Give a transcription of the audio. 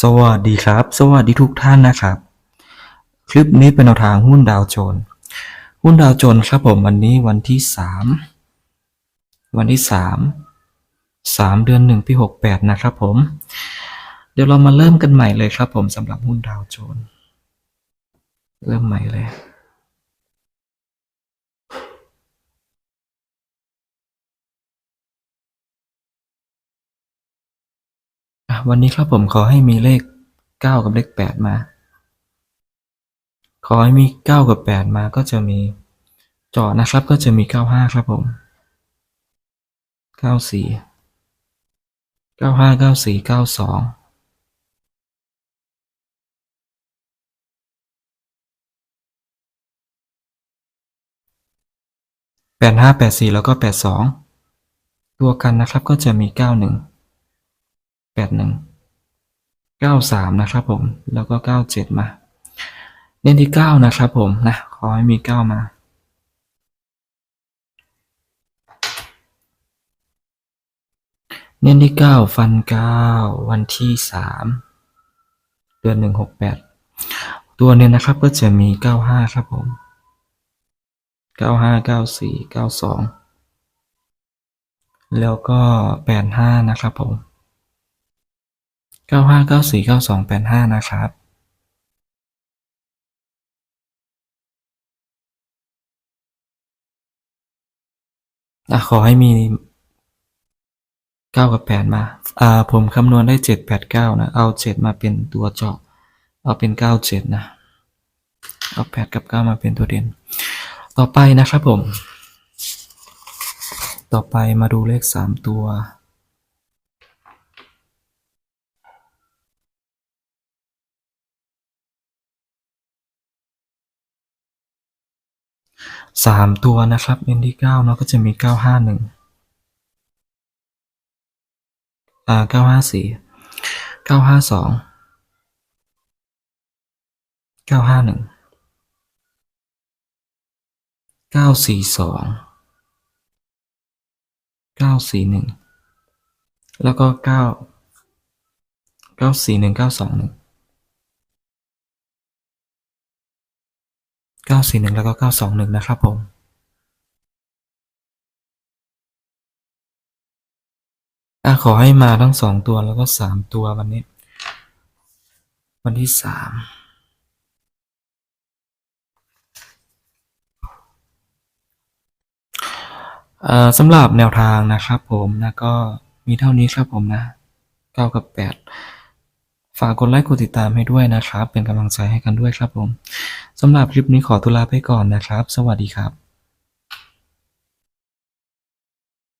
สวัสดีครับ สวัสดีทุกท่านนะครับ คลิปนี้เป็นแนวทางหุ้นดาวโจน หุ้นดาวโจนครับผมวันนี้วันที่สามวันที่สามสามเดือนหนึ่งปีหกแปดนะครับผม เดี๋ยวเรามาเริ่มกันใหม่เลยครับผมสำหรับหุ้นดาวโจน เริ่มใหม่เลย วันนี้ครับผมขอให้มีเลขเก้ากับเลขแปดมา ขอให้มีเก้ากับแปดมาก็จะมีจาะนะครับก็จะมีเก้าห้าครับผมเก้าสี่เก้าห้าเก้าสี่เก้าสองแปดห้าแปดสี่แล้วก็แปดสองตัวกันนะครับก็จะมีเก้าหนึ่ง แปดหนึ่งเก้าสามนะครับผมแล้วก็เก้าเจ็ดมา เน้นที่เก้านะครับผมนะขอให้มีเก้ามาเน้นที่เก้าฟันเก้าวันที่สามเดือนหนึ่งหกแปดตัวเน้นนะครับก็จะมีเก้าห้าครับผมเก้าห้าเก้าสี่เก้าสองแล้วก็แปดห้านะครับผม เก้าห้าเก้าสี่เก้าสองแปดห้านะครับอะขอให้มีเก้ากับแปดมา อ่า ผมคำนวณได้เจ็ดแปดเก้านะ เอาเจ็ดมาเป็นตัวเจาะ เอาเป็นเก้าเจ็ดนะ เอาแปดกับเก้ามาเป็นตัวเด่น ต่อไปนะครับผม ต่อไปมาดูเลขสามตัว สามตัวนะครับเน้นที่เก้าเนาะก็จะมีเก้าห้าหนึ่งอ่าเก้าห้าสี่เก้าห้าสองเก้าห้าหนึ่งเก้าสี่สองเก้าสี่หนึ่งแล้วก็เก้าเก้าสี่หนึ่งเก้าสองหนึ่ง เก้าสี่หนึ่งแล้วก็เก้าสองหนึ่งนะครับผมอะขอให้มาทั้งสองตัวแล้วก็สามตัววันนี้ วันที่สามสำหรับแนวทางนะครับผมนะก็มีเท่านี้ครับผมนะเก้ากับแปด ฝากกดไลค์กดติดตามให้ด้วยนะครับ เป็นกำลังใจให้กันด้วยครับผมสำหรับคลิปนี้ขอตุลาไปก่อนนะครับ สวัสดีครับ